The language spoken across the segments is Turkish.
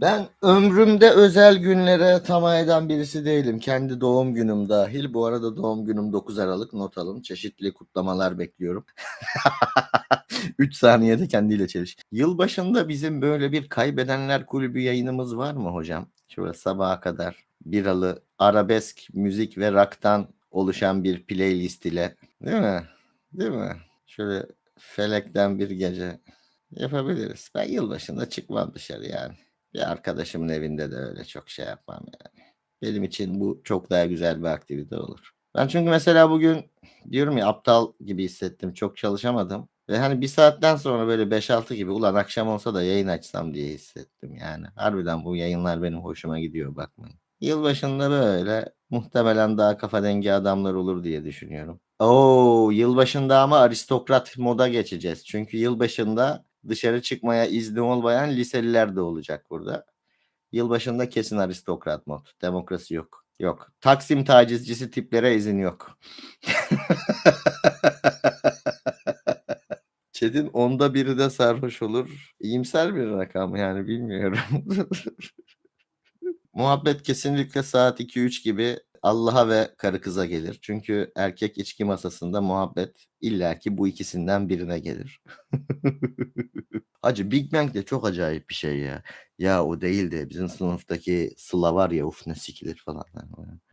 Ben ömrümde özel günlere tamah eden birisi değilim. Kendi doğum günüm dahil. Bu arada doğum günüm 9 Aralık not alın. Çeşitli kutlamalar bekliyorum. 3 saniyede kendiyle çeliş. Yılbaşında bizim böyle bir kaybedenler kulübü yayınımız var mı hocam? Şöyle sabaha kadar biralı arabesk müzik ve rock'tan oluşan bir playlist ile. Değil mi? Değil mi? Şöyle felekten bir gece yapabiliriz. Ben yılbaşında çıkmam dışarı yani. Bir arkadaşımın evinde de öyle çok şey yapmam yani. Benim için bu çok daha güzel bir aktivite olur. Ben çünkü mesela bugün diyorum ya aptal gibi hissettim. Çok çalışamadım. Ve hani bir saatten sonra böyle 5-6 gibi ulan akşam olsa da yayın açsam diye hissettim yani. Harbiden bu yayınlar benim hoşuma gidiyor bakmayın. Yılbaşında böyle muhtemelen daha kafa dengi adamlar olur diye düşünüyorum. Oo, yılbaşında ama aristokrat moda geçeceğiz. Çünkü yılbaşında dışarı çıkmaya izni olmayan liseliler de olacak burada. Yılbaşında kesin aristokrat mod. Demokrasi yok. Yok. Taksim tacizcisi tiplere izin yok. Çetin onda biri de sarhoş olur. İyimser bir rakam yani bilmiyorum. Muhabbet kesinlikle saat 2-3 gibi Allah'a ve karı kıza gelir. Çünkü erkek içki masasında muhabbet illaki bu ikisinden birine gelir. Hacı Big Bang de çok acayip bir şey ya. Ya o değil de bizim sınıftaki Sıla var ya uf ne sikilir falan.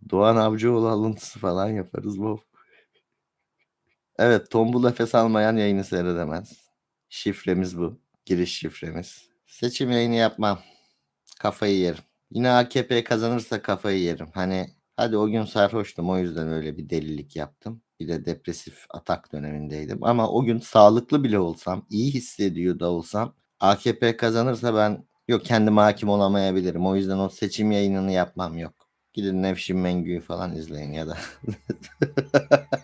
Doğan Avcıoğlu alıntısı falan yaparız bu. Evet tombul nefes almayan yayını seyredemez. Şifremiz bu. Giriş şifremiz. Seçim yayını yapmam. Kafayı yerim. Yine AKP kazanırsa kafayı yerim. Hani hadi o gün sarhoştum o yüzden öyle bir delilik yaptım. Bir de depresif atak dönemindeydim. Ama o gün sağlıklı bile olsam, iyi hissediyor da olsam AKP kazanırsa ben yok kendime hakim olamayabilirim. O yüzden o seçim yayınını yapmam yok. Gidin Nevşin Mengü'yü falan izleyin ya da